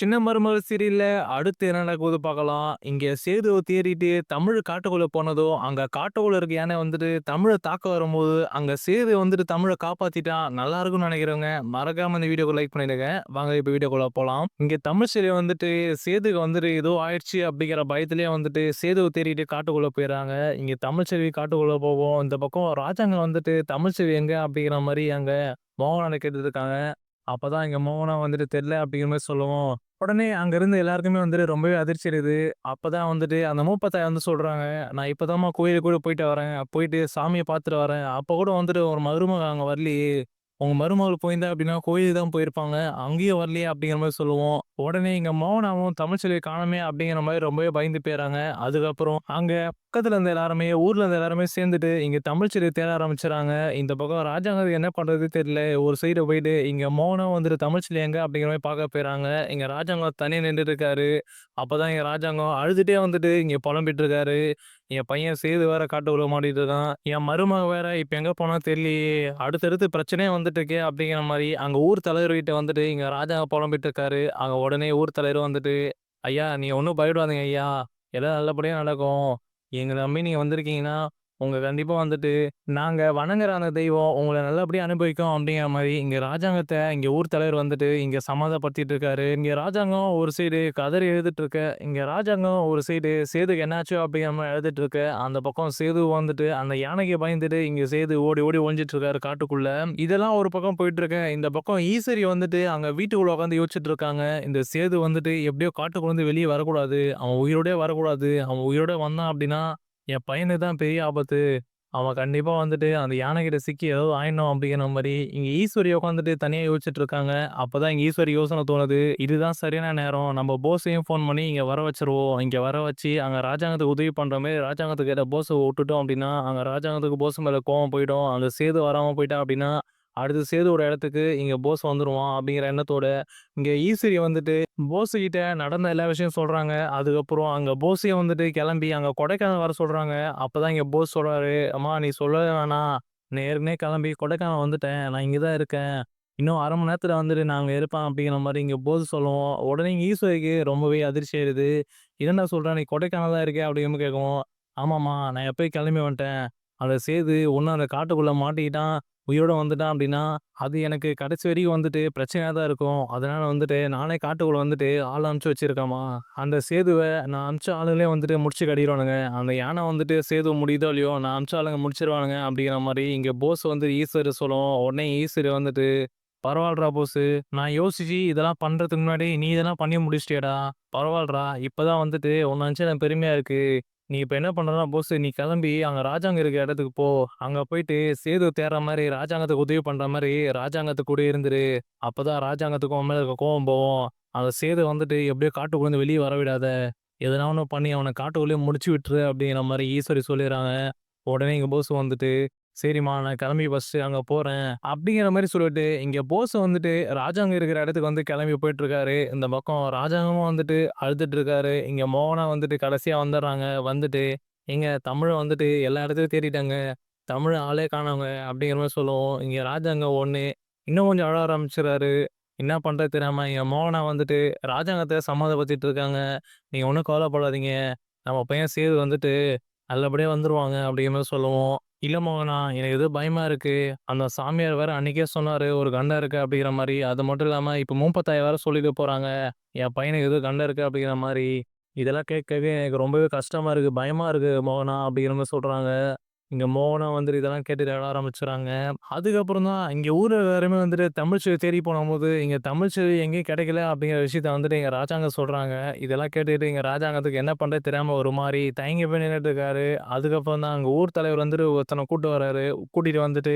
சின்ன மருமக சீரியல்ல அடுத்து என்ன நடக்குது பார்க்கலாம். இங்க சேது தேடிட்டு தமிழ் காட்டுக்குள்ள போனதும், அங்க காட்டுக்குள்ள இருக்க யானை வந்துட்டு தமிழை தாக்க வரும்போது, அங்க சேது வந்துட்டு தமிழை காப்பாத்திட்டான். நல்லா இருக்கும்னு நினைக்கிறவங்க மறக்காம இந்த வீடியோக்கு லைக் பண்ணிடுங்க. வாங்க இப்ப வீடியோக்குள்ள போலாம். இங்க தமிழ் சீரியல் வந்துட்டு சேதுக்கு வந்துட்டு ஏதோ ஆயிடுச்சு அப்படிங்கிற பயத்திலேயே வந்துட்டு சேது தேடிட்டு காட்டுக்குள்ள போயிடறாங்க இங்க தமிழ் செல்வி காட்டுக்குள்ள போவோம் இந்த பக்கம் ராஜாங்க வந்துட்டு தமிழ் செல்வி எங்க அப்படிங்கிற மாதிரி அங்க மோகனான கேட்டுட்டு இருக்காங்க. அப்பதான் எங்கள் மோகனா வந்துட்டு தெரில அப்படிங்கிற மாதிரி சொல்லுவோம் உடனே அங்கேருந்து எல்லாருக்குமே வந்துட்டு ரொம்பவே அதிர்ச்சி அப்போ அப்பதான் வந்துட்டு அந்த மூப்பத்தாய் வந்து சொல்றாங்க, "நான் இப்பதாம்மா கோயிலுக்கு கூட போயிட்டு வரேன். போயிட்டு சாமியை பார்த்துட்டு வரேன். அப்ப கூட வந்துட்டு ஒரு மருமக அங்க வரலையே. உங்க மருமகள் போயிருந்தா அப்படின்னா கோயிலுக்கு தான் போயிருப்பாங்க. அங்கேயும் வரலையே" அப்படிங்கிற மாதிரி சொல்லுவோம். உடனே இங்க தமிழ் தமிழ்ச்செல்விய காணமே அப்படிங்கிற மாதிரி ரொம்பவே பயந்து போயிறாங்க. அதுக்கப்புறம் அங்க பக்கத்துல இருந்த எல்லாருமே, ஊர்ல இருந்த எல்லாருமே சேர்ந்துட்டு இங்க தமிழ்ச்செல்விய தேட ஆரம்பிச்சுறாங்க. இந்த பக்கம் ராஜாங்க என்ன பண்றது தெரியல. ஒரு சைடு போயிட்டு இங்க மோகனா வந்துட்டு தமிழ்ச்செல்வி எங்க அப்படிங்கிற மாதிரி பார்க்க போயிறாங்க. இங்க ராஜாங்கம் தனியா நின்னுட்டு இருக்காரு. அப்பதான் இங்க ராஜாங்கம் அழுதுட்டே வந்துட்டு இங்க புலம்பிட்டு இருக்காரு. என் பையன் சேது வேற காட்டுக்குள்ள மாட்டிட்டு இருக்கான். என் மருமக வேற இப்போ எங்கே போனா தெரியலையே. அடுத்தடுத்து பிரச்சனையே வந்துட்டுருக்கே அப்படிங்கிற மாதிரி அங்கே ஊர் தலைவர்கிட்ட வந்துட்டு இங்கே ராஜா புலம்பிட்டு இருக்காரு. அங்கே உடனே ஊர் தலைவர் வந்துட்டு, "ஐயா நீங்கள் ஒன்றும் பயப்படாதீங்க ஐயா. எல்லாம் நல்லபடியாக நடக்கும். எங்களை நம்பி நீங்கள் வந்திருக்கீங்கன்னா, உங்க கண்டிப்பா வந்துட்டு நாங்க வணங்குற அந்த தெய்வம் உங்களை நல்லபடியா அனுபவிக்கும்." அப்படிங்கிற மாதிரி இங்க ராஜாங்கத்தை இங்க ஊர் தலைவர் வந்துட்டு இங்க சமாதப்படுத்திட்டு இருக்காரு. இங்க ராஜாங்கம் ஒரு சைடு கதறி எழுதிட்டு இருக்க. இங்க ராஜாங்கம் ஒரு சைடு சேதுக்கு என்னாச்சு அப்படிங்கிற மாதிரி எழுதிட்டு இருக்க. அந்த பக்கம் சேது வந்துட்டு அந்த யானைக்கு பயந்துட்டு இங்க சேது ஓடி ஓடி ஒழிஞ்சிட்டு இருக்காரு காட்டுக்குள்ள. இதெல்லாம் ஒரு பக்கம் போயிட்டு இருக்க. இந்த பக்கம் ஈஸ்வரி வந்துட்டு அங்க வீட்டுக்குள்ள உட்காந்து யோசிச்சுட்டு இருக்காங்க. இந்த சேது வந்துட்டு எப்படியோ காட்டுக்குள்ள இருந்து வெளியே வரக்கூடாது. அவன் உயிரோடே வரக்கூடாது. அவன் உயிரோட வந்தான் அப்படின்னா, என் பையனுக்கு தான் பெரிய ஆபத்து. அவன் கண்டிப்பா வந்துட்டு அந்த யானைகிட்ட சிக்கி ஏதாவது ஆயிடணும் அப்படிங்கிற மாரி இங்க ஈஸ்வரி உட்காந்துட்டு தனியா யோசிச்சுட்டு இருக்காங்க. அப்பதான் இங்க ஈஸ்வரி யோசனை தோணுது. இதுதான் சரியான நேரம். நம்ம போஸையும் ஃபோன் பண்ணி இங்க வர வச்சுருவோம். இங்க வர வச்சு அங்க ராஜாங்கத்துக்கு உதவி பண்ற மாரி ராஜாங்கத்துக்கிட்ட போஸ விட்டுட்டோம் அப்படின்னா, அங்க ராஜாங்கத்துக்கு போஸ் மேல கோவம் போயிடும். அந்த சேது வராம போயிட்டான் அப்படின்னா, அடுத்து சேதுவோட இடத்துக்கு இங்கே போஸ் வந்துடுவான் அப்படிங்கிற எண்ணத்தோட, இங்கே ஈஸ்வரி வந்துட்டு போஸ் கிட்ட நடந்த எல்லா விஷயம் சொல்கிறாங்க அதுக்கப்புறம் அங்கே போஸே வந்துட்டு கிளம்பி அங்கே கொடைக்கானல் வர சொல்கிறாங்க அப்போ தான் இங்கே போஸ் சொல்கிறாரு "அம்மா நீ சொல்ல வேணாம். நான் ஏற்கனவே கிளம்பி கொடைக்கானல் வந்துட்டேன். நான் இங்கே தான் இருக்கேன். இன்னும் அரை மணி நேரத்தில் வந்துட்டு நான் இருப்பேன்." அப்படிங்கிற மாதிரி இங்கே போஸ் சொல்லுவோம் உடனே இங்கே ஈஸ்வரிக்கு ரொம்பவே அதிர்ச்சி ஆயிடுது. "என்னடா சொல்கிறேன் நீ கொடைக்கானல் தான் இருக்கே அப்படின்னு கேட்கும் "ஆமாம்மா நான் எப்போயும் கிளம்பி வந்துட்டேன். அதை சேது ஒன்று அந்த காட்டுக்குள்ளே மாட்டிக்கிட்டான். உயிரோட வந்துட்டான் அப்படின்னா, அது எனக்கு கடைசி வரைக்கும் வந்துட்டு பிரச்சனையாக தான் இருக்கும். அதனால் வந்துட்டு நானே காட்டுக்குள்ளே வந்துட்டு ஆள் அனுப்பிச்சு வச்சுருக்கேம்மா அந்த சேதுவை நான் அனுப்பிச்ச ஆளுங்களே வந்துட்டு முடிச்சு கட்டிடுவானுங்க அந்த யானை வந்துட்டு சேது முடியுதோ இல்லையோ, நான் அனுப்பிச்ச ஆளுங்க முடிச்சிருவானுங்க." அப்படிங்கிற மாதிரி இங்கே போஸ் வந்து ஈஸ்வர் சொல்லும் உடனே ஈஸ்வர் வந்துட்டு, பரவாயில்லடா போஸு. நான் யோசிச்சு இதெல்லாம் பண்ணுறதுக்கு முன்னாடி நீ இதெல்லாம் பண்ணி முடிச்சிட்டியடா பரவால்லடா. இப்போதான் வந்துட்டு உன்னை நினச்சி எனக்கு பெருமையாக இருக்குது நீ இப்போ என்ன பண்றன்னா போஸு நீ கிளம்பி அங்கே ராஜாங்க இருக்கிற இடத்துக்கு போ. அங்கே போயிட்டு சேது தேடுற மாதிரி ராஜாங்கத்துக்கு உதவி பண்ணுற மாதிரி ராஜாங்கத்து கூட இருந்துரு. அப்பதான் ராஜாங்கத்துக்கு உன் மேலே இருக்க கோவம் போகும். அந்த சேது வந்துட்டு எப்படியோ காட்டுக்குள்ளே வெளியே வர விடாத. எதனா ஒன்று பண்ணி அவனை காட்டுக்குள்ளேயே முடிச்சு விட்டுரு." அப்படிங்கிற மாதிரி ஈஸ்வரி சொல்லிடுறாங்க உடனே எங்கள் போஸ் வந்துட்டு, "சரிம்மா நான் கிளம்பி ஃபஸ்ட்டு அங்கே போகிறேன் அப்படிங்கிற மாதிரி சொல்லிட்டு, இங்கே போஸ் வந்துட்டு ராஜாங்க இருக்கிற இடத்துக்கு வந்து கிளம்பி போயிட்டுருக்காரு இந்த பக்கம் ராஜாங்கமும் வந்துட்டு அழுதுட்டு இருக்காரு. இங்க மோகனா வந்துட்டு கடைசியாக வந்துடுறாங்க வந்துட்டு, இங்கே தமிழை வந்துட்டு எல்லா இடத்துலையும் தேடிட்டாங்க தமிழ் ஆளே காணவங்க அப்படிங்கிற மாதிரி சொல்லுவோம் இங்கே ராஜாங்கம் ஒன்று இன்னும் கொஞ்சம் அழ ஆரம்பிச்சுறாரு. என்ன பண்ணுறது தெரியாமல் இங்கே மோகனா வந்துட்டு ராஜாங்கத்தை சமாதப்படுத்திட்டு இருக்காங்க. நீங்கள் ஒன்றும் கவலைப்படாதீங்க. நம்ம பையன் சேது வந்துட்டு நல்லபடியாக வந்துடுவாங்க அப்படிங்கிற மாதிரி சொல்லுவோம் "இல்ல மோகனா எனக்கு ஏதோ பயமா இருக்கு. அந்த சாமியார் வேற அன்னைக்கே சொன்னாரு ஒரு கண்டம் இருக்கு அப்படிங்கிற மாரி. அது மட்டும் இல்லாம இப்ப மூப்பத்தாய் வேற சொல்லிட்டு போறாங்க. என் பையனுக்கு ஏதோ கண்டம் இருக்கு அப்படிங்கிற மாரி. இதெல்லாம் கேட்கவே எனக்கு ரொம்பவே கஷ்டமா இருக்கு. பயமா இருக்கு மோகனா." அப்படிங்கிற மாரி சொல்றாங்க. இங்க மோனம் வந்துட்டு இதெல்லாம் கேட்டுட்டு அழ ஆரம்பிச்சுறாங்க. அதுக்கப்புறம் தான் இங்க ஊர்ல எல்லாருமே வந்துட்டு தமிழ்ச்செல்வி தேடி போனம்போது, இங்க செவி எங்கேயும் கிடைக்கல அப்படிங்கிற விஷயத்த வந்துட்டு எங்க ராஜாங்கம் சொல்றாங்க. இதெல்லாம் கேட்டுட்டு எங்க ராஜாங்கத்துக்கு என்ன பண்ணுறது தெரியாம ஒரு மாரி தயங்கி போய் நின்னுட்டு இருக்காரு. அதுக்கப்புறம் தான் அங்க ஊர் தலைவர் வந்துட்டு ஒருத்தன கூட்டு வராரு. கூட்டிட்டு வந்துட்டு,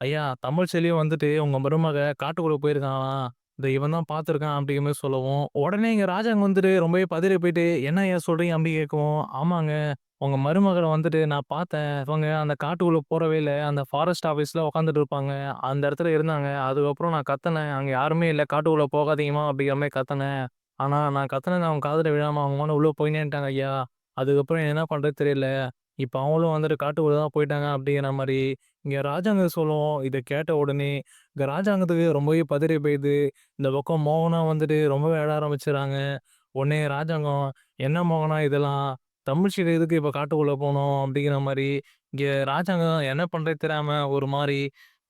"ஐயா தமிழ்ச்செல்வியும் வந்துட்டு உங்க மருமக காட்டுக்குள்ள போயிருக்காங்களாம். இத இவன் தான் பார்த்துருக்கான்." அப்படிங்கிற மாரி சொல்லவும், உடனே இங்க ராஜாங்கம் வந்துட்டு ரொம்பவே பதறி போயிட்டு, என்ன ஐயா சொல்றீங்க?" அப்படி கேட்கவும், "ஆமாங்க. உங்க மருமகள வந்துட்டு நான் பார்த்தேன். அவங்க அந்த காட்டுக்குள்ள போறவே இல்லை அந்த ஃபாரஸ்ட் ஆஃபீஸ்ல உட்காந்துட்டு இருப்பாங்க. அந்த இடத்துல இருந்தாங்க. அதுக்கப்புறம் நான் கத்துனேன். அங்க யாருமே இல்ல. காட்டுக்குள்ள போகாதீங்கம்மா அப்படிங்கிற மாரி கத்துனேன். ஆனா நான் கத்துனது அவங்க காதுல விழாம அவங்க பாட்டுக்கு உள்ள போயினேன்ட்டாங்க ஐயா. அதுக்கப்புறம் என்ன பண்றது தெரியல. இப்ப அவங்களும் வந்துட்டு காட்டுக்குள்ள தான் போயிட்டாங்க." அப்படிங்கிற மாரி இங்க ராஜாங்கம் சொல்லும். இத கேட்ட உடனே, இங்க ராஜாங்கத்துக்கு ரொம்பவே பதறி போயிடுது. இந்த பக்கம் மோகனா வந்துட்டு ரொம்பவே அழ ஆரம்பிச்சுறாங்க. உடனே ராஜாங்கம், "என்ன மோகனா இதெல்லாம்? தமிழ் தமிழ்ச்செல்வி எதுக்கு இப்போ காட்டுக்குள்ளே போகணும் அப்படிங்கிற மாதிரி இங்கே ராஜாங்கம் என்ன பண்ணுறது தெரியாமல் ஒரு மாதிரி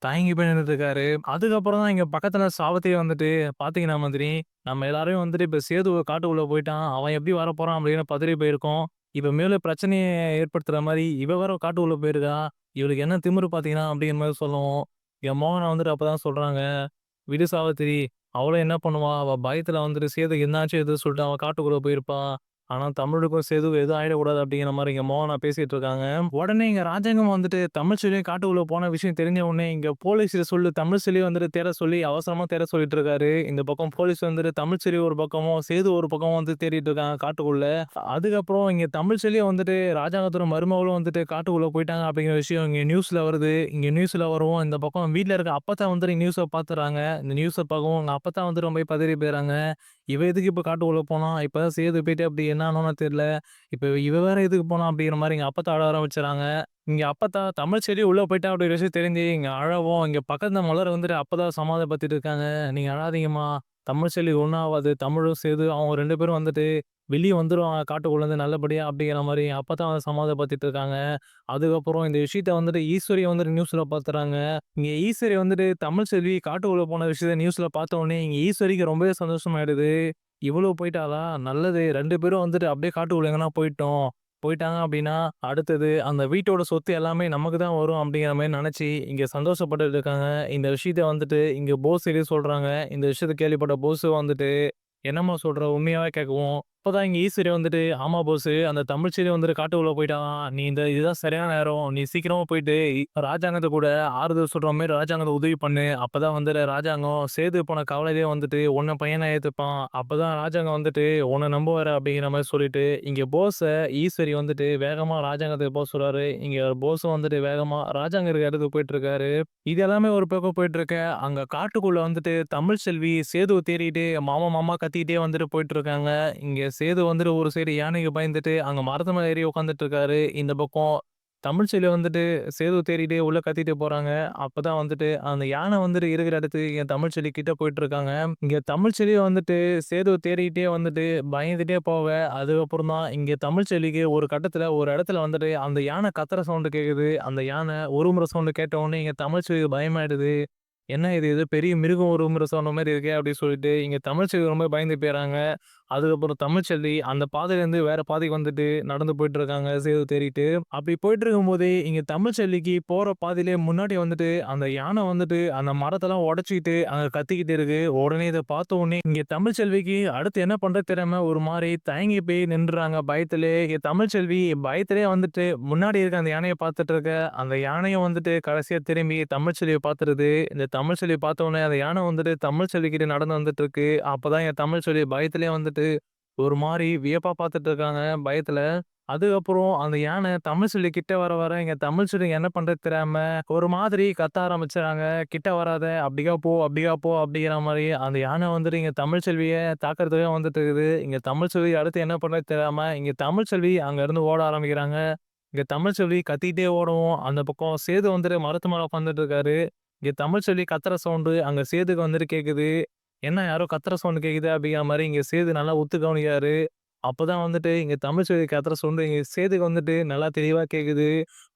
தயங்கி போய் இருக்காரு. அதுக்கப்புறம் தான் இங்கே பக்கத்தில் சாவத்தையே வந்துட்டு, பார்த்தீங்கன்னா மாதிரி நம்ம எல்லாரையும் வந்துட்டு இப்போ சேது காட்டுக்குள்ளே போயிட்டான். அவன் எப்படி வரப்போகிறான் அப்படின்னு பதறி போயிருக்கோம். இப்போ மேலே பிரச்சனையை ஏற்படுத்துகிற மாதிரி இவ வேற காட்டுக்குள்ளே போயிருக்கா. இவளுக்கு என்ன திமிரு பார்த்தீங்கன்னா அப்படிங்கிற மாதிரி சொல்லுவோம் என் மோகனை வந்துட்டு அப்பதான் சொல்கிறாங்க "விடு சாவித்திரி, அவளும் என்ன பண்ணுவா? அவள் பயத்தில் வந்துட்டு சேதுக்கு என்னாச்சும் எது சொல்லிட்டு அவள் காட்டுக்குள்ளே போயிருப்பா. ஆனால் தமிழுக்கும் சேது எதுவும் ஆயிடக்கூடாது." அப்படிங்கிற மாதிரி இங்கே மோகனா பேசிகிட்டு இருக்காங்க. உடனே இங்கே ராஜாங்கம் வந்துட்டு தமிழ் தமிழ்ச்செல்வி காட்டுக்குள்ளே போன விஷயம் தெரிஞ்ச உடனே, இங்க போலீஸ்ல சொல்லி தமிழ்ச்செல்விய வந்துட்டு தேட சொல்லி அவசரமாக தேட சொல்லிட்டு இருக்காரு. இந்த பக்கம் போலீஸ் வந்துட்டு தமிழ்ச்செல்வி ஒரு பக்கமும், சேது ஒரு பக்கமும் வந்து தேடிட்டு இருக்காங்க காட்டுக்குள்ள. அதுக்கப்புறம் இங்கே தமிழ் தமிழ்ச்செல்வி வந்துட்டு ராஜாங்கத்தோட மருமகளும் வந்துட்டு காட்டுக்குள்ளே போயிட்டாங்க அப்படிங்கிற விஷயம் இங்கே நியூஸில் வருது. இங்கே நியூஸில் வருவோம் இந்த பக்கம் வீட்டில் இருக்க அப்பத்தான் வந்துட்டு நியூஸை பார்த்துறாங்க இந்த நியூஸை பார்க்கவும் அவங்க அப்பத்தான் வந்துட்டு ரொம்ப பதறி போயிடுறாங்க. "இவ எதுக்கு இப்போ காட்டு காட்டுக்குள்ள போனா? இப்பதான் சேது போயிட்டு அப்படி என்ன ஆனானோ தெரியல. இப்போ இவ வேற எதுக்கு போனா?" அப்படிங்கிற மாதிரி எங்க அப்பத்தா அழ ஆரம்பிச்சுடுறாங்க. இங்கே அப்பத்தா செடி உள்ளே போயிட்டா அப்படிங்கிற விஷயம் தெரிஞ்சு இங்கே அழவும், இங்கே பக்கத்தில் மலர் வந்துட்டு அப்பதான் சமாதானப்படுத்திட்டு இருக்காங்க. நீங்கள் அழாதீங்கம்மா. தமிழ் செல்வி ஒன்றாவது தமிழும், சேர்த்து அவங்க ரெண்டு பேரும் வந்துட்டு வெளியே வந்துடுவாங்க காட்டுக்குள்ளேருந்து நல்லபடியாக அப்படிங்கிற மாதிரி அப்போ தான் வந்து சமாதானப்படுத்திட்டு இருக்காங்க. அதுக்கப்புறம் இந்த விஷயத்த வந்துட்டு ஈஸ்வரி வந்துட்டு நியூஸில் பார்த்துறாங்க இங்கே ஈஸ்வரி வந்துட்டு தமிழ் செல்வி காட்டுக்குள்ளே போன விஷயத்த நியூஸில் பாத்த உடனே, ஈஸ்வரிக்கு ரொம்பவே சந்தோஷமாயிடுது. இவ்வளோ போயிட்டாலா நல்லது. ரெண்டு பேரும் வந்துட்டு அப்படியே காட்டுக்குள்ள எங்கன்னா போயிட்டோம். போயிட்டாங்க அப்படின்னா, அடுத்தது அந்த வீட்டோட சொத்து எல்லாமே நமக்கு தான் வரும்." அப்படிங்கிற மாதிரி நினச்சி இங்கே சந்தோஷப்பட்டு இருக்காங்க. இந்த விஷயத்த வந்துட்டு இங்கே போஸ் போஸ்கிட்ட சொல்கிறாங்க இந்த விஷயத்த கேள்விப்பட்ட போஸு வந்துட்டு, "என்னம்மா சொல்கிற உண்மையாகவே கேட்கவும், அப்போதான் இங்கே ஈஸ்வரி வந்துட்டு, "ஆமா போஸு. அந்த தமிழ்ச்செல்வி வந்துட்டு காட்டுக்குள்ளே போயிட்டான் நீ இந்த இதுதான் சரியான நேரம். நீ சீக்கிரமா போயிட்டு ராஜாங்கத்தை கூட ஆறுதல் சொல்கிற மாதிரி ராஜாங்கத்தை உதவி பண்ணு. அப்பதான் வந்துட்டு ராஜாங்கம் சேது போன கவலையிலேயே வந்துட்டு ஒன்னை பையனை ஏற்றுப்பான் அப்போ தான் ராஜாங்கம் வந்துட்டு உன்னை நம்புவாரு." அப்படிங்கிற மாதிரி சொல்லிட்டு, இங்கே போஸை ஈஸ்வரி வந்துட்டு வேகமா ராஜாங்கத்துக்கு போக சொல்றாரு. இங்கே போஸும் வந்துட்டு வேகமா ராஜாங்க இருக்க இடத்துக்கு போயிட்டுருக்காரு. இது எல்லாமே ஒரு பக்கம் போயிட்டுருக்க, அங்கே காட்டுக்குள்ளே வந்துட்டு தமிழ்ச்செல்வி சேது தேடிட்டு மாமா, மாமா கத்திக்கிட்டே வந்துட்டு போயிட்டுருக்காங்க. இங்கே சேது வந்துட்டு ஒரு சைடு யானைக்கு பயந்துட்டு அங்கே மரத்து மேலே ஏறி உட்காந்துட்டு இருக்காரு. இந்த பக்கம் தமிழ்ச்செல்வி வந்துட்டு சேது தேடிட்டு உள்ள கத்திட்டு போறாங்க. அப்பதான் வந்துட்டு அந்த யானை வந்துட்டு இருக்கிற இடத்துக்கு இங்க தமிழ்ச்செல்வி கிட்ட போயிட்டுருக்காங்க. இங்க தமிழ்ச்செல்வி வந்துட்டு சேது தேடிக்கிட்டே வந்துட்டு பயந்துட்டே போக, அதுக்கப்புறம் தான் இங்க தமிழ்ச்செல்விக்கு ஒரு கட்டத்துல ஒரு இடத்துல வந்துட்டு அந்த யானை கத்துற சவுண்டு கேட்குது. அந்த யானை ஒரு முறை சவுண்டு கேட்டவுடனே இங்க தமிழ்ச்செல்விக்கு பயமாயிடுது. "என்ன இது? இது பெரிய மிருகம் ஒரு முறை சவுண்ட் மாதிரி இருக்கே!" அப்படின்னு சொல்லிட்டு இங்க தமிழ்ச்செல்வி ரொம்ப பயந்து போயிடறாங்க அதுக்கப்புறம் தமிழ்ச்செல்வி அந்த பாதையிலேருந்து வேற பாதைக்கு வந்துட்டு நடந்து போயிட்டுருக்காங்க சேது தேடிட்டு. அப்படி போயிட்டு இருக்கும்போதே இங்கே தமிழ்ச்செல்விக்கு போகிற பாதையிலே முன்னாடி வந்துட்டு அந்த யானை வந்துட்டு அந்த மரத்தெல்லாம் உடச்சிக்கிட்டு அங்கே கத்திக்கிட்டு இருக்கு. உடனே இதை பார்த்த உடனே இங்கே தமிழ்ச்செல்விக்கு அடுத்து என்ன பண்ணுறது தெரியாம ஒரு மாதிரி தயங்கி போய் நின்றுறாங்க பயத்திலே. இங்க தமிழ்ச்செல்வி பயத்திலே வந்துட்டு முன்னாடி இருக்க அந்த யானையை பார்த்துட்டு இருக்க. அந்த யானையை வந்துட்டு கடைசியாக திரும்பி தமிழ்ச்செல்வியை பார்த்துருது. இந்த தமிழ்ச்செல்விய பார்த்த உடனே அந்த யானை வந்துட்டு தமிழ் கிட்ட நடந்து வந்துட்டுருக்கு. அப்போதான் என் தமிழ்ச்செல்வி பயத்திலே வந்துட்டு ஒரு மாரி வியப்பா பார்த்துட்டு இருக்காங்க பயத்துல. அதுக்கப்புறம் அந்த யானை தமிழ்ச்செல்வி கிட்ட வர வர இங்க சொல்லி என்ன பண்றது தெரியாம ஒரு மாதிரி கத்த ஆரம்பிச்சுறாங்க. "கிட்ட வராத! அப்படியா போ! அப்படியா போ!" அப்படிங்கிற மாரி அந்த யானை வந்துட்டு இங்க தமிழ்ச்செல்விய தாக்குறதுக்காக வந்துட்டு இருக்குது. இங்க தமிழ்ச்செல்வி அடுத்து என்ன பண்றது தெரியாம இங்க தமிழ்ச்செல்வி அங்கேருந்து ஓட ஆரம்பிக்கிறாங்க. இங்க தமிழ்ச்செல்வி கத்திக்கிட்டே ஓடவும், அந்த பக்கம் சேது வந்துட்டு மரத்து மேல உட்காந்துட்டு இருக்காரு. இங்க தமிழ்ச்செல்வி கத்துற சவுண்டு அங்க சேதுக்கு வந்துட்டு கேட்குது. "என்ன யாரோ கத்துற சவுண்டு கேட்குது." அப்படிங்கிற மாதிரி இங்க சேது நல்லா உத்து கவனிக்கிறாரு. அப்பதான் வந்துட்டு இங்க தமிழ்ச்செல்வி கத்துற சவுண்டு இங்க சேதுக்கு வந்துட்டு நல்லா தெளிவா கேட்குது.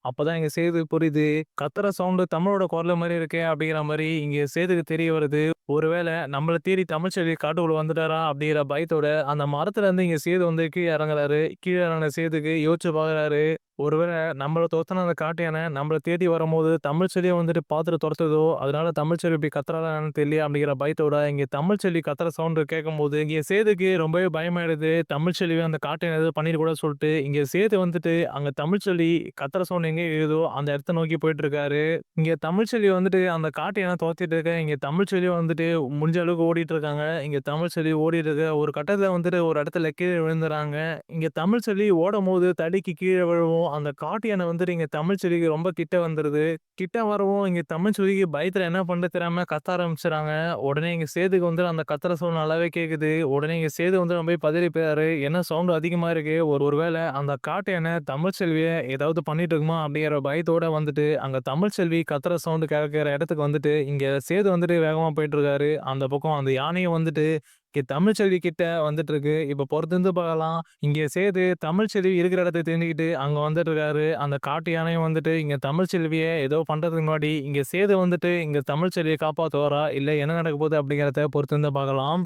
அப்பதான் இங்க சேது புரியுது. கத்துற சவுண்டு தமிழோட குரல மாதிரி இருக்கே! அப்படிங்கிற மாதிரி இங்க சேதுக்கு தெரிய வருது. ஒருவேளை நம்மள தேடி தமிழ்ச்செல்வி காட்டுக்குள்ள வந்துட்டாரா? அப்படிங்கிற பயத்தோட அந்த மரத்துலருந்து இங்க சேது வந்து கீழே இறங்குறாரு. கீழே இறங்கின சேதுக்கு யோசிச்சு பார்க்குறாரு. ஒருவேளை நம்மளை தொரத்துன அந்த காட்டு நம்மளை தேடி வரும்போது தமிழ்ச்செல்விய வந்துட்டு பார்த்துட்டு துரத்துதோ அதனால தமிழ்ச்செல்வி இப்படி கத்துறாளா என்னன்னு அப்படிங்கிற பயத்தோட இங்கே தமிழ் தமிழ்ச்செல்வி கத்துற சவுண்ட் கேட்கும்போது, இங்கே சேதுக்கு ரொம்பவே பயமாயிடுது. தமிழ் செல்வி அந்த காட்டு யானை ஏதோ கூட சொல்லிட்டு, இங்கே சேது வந்துட்டு அங்க தமிழ்ச்செல்வி கத்துற சவுண்ட் எங்கே கேட்குதோ அந்த இடத்த நோக்கி போயிட்டுருக்காரு. இங்கே தமிழ்ச்செல்வி வந்துட்டு அந்த காட்டு யானை தொரத்திட்டு இருக்க, இங்கே தமிழ்ச்செல்வி வந்துட்டு முடிஞ்ச அளவுக்கு ஓடிட்டு இருக்காங்க. இங்கே தமிழ்ச்செல்வி ஓடிட்டு இருக்க, ஒரு கட்டத்தில் வந்துட்டு ஒரு இடத்துல கீழே விழுந்துறாங்க. இங்க தமிழ்ச்செல்வி ஓடும்போது தடிக்கு கீழே விழுவும் அந்த காட்டு யானை வந்துட்டு இங்கே தமிழ்ச்செல்விக்கு ரொம்ப கிட்ட வந்துருது. கிட்ட வரவும் இங்கே தமிழ்ச்செல்விக்கு பயத்தில் என்ன பண்ண தெரியாம கத்த ஆரம்பிச்சுறாங்க. உடனே இங்கே சேதுக்கு வந்து அந்த கத்துற சவுண்ட் நல்லாவே கேட்குது. உடனே இங்கே சேது வந்து ரொம்ப பதறி போயாரு என்ன சவுண்ட் அதிகமாக இருக்கு. ஒரு ஒரு வேளை அந்த காட்டு யானை தமிழ்ச்செல்வியை ஏதாவது பண்ணிட்டு இருக்குமா? அப்படிங்கிற பயத்தோட வந்துட்டு, அங்க தமிழ்ச்செல்வி கத்துற சவுண்டு கேட்கிற இடத்துக்கு வந்துட்டு, இங்கே சேது வந்துட்டு வேகமாக போயிட்டுருக்காரு. அந்த பக்கம் அந்த யானையும் வந்துட்டு, இங்க தமிழ்ச்செல்வி கிட்ட வந்துட்டுருக்கு. இப்போ பொறுத்திருந்து பார்க்கலாம். இங்கே சேது தமிழ்ச்செல்வி இருக்கிற இடத்த தெரிஞ்சுக்கிட்டு அங்கே வந்துட்டுருக்காரு. அந்த காட்டு யானையும் வந்துட்டு இங்கே தமிழ்ச்செல்வியை ஏதோ பண்ணுறதுக்கு முன்னாடி, இங்கே சேது வந்துட்டு இங்கே தமிழ்ச்செல்வியை காப்பாற்றுவாரா இல்லை என்ன நடக்க போகுது அப்படிங்கிறத பொறுத்திருந்து பார்க்கலாம்.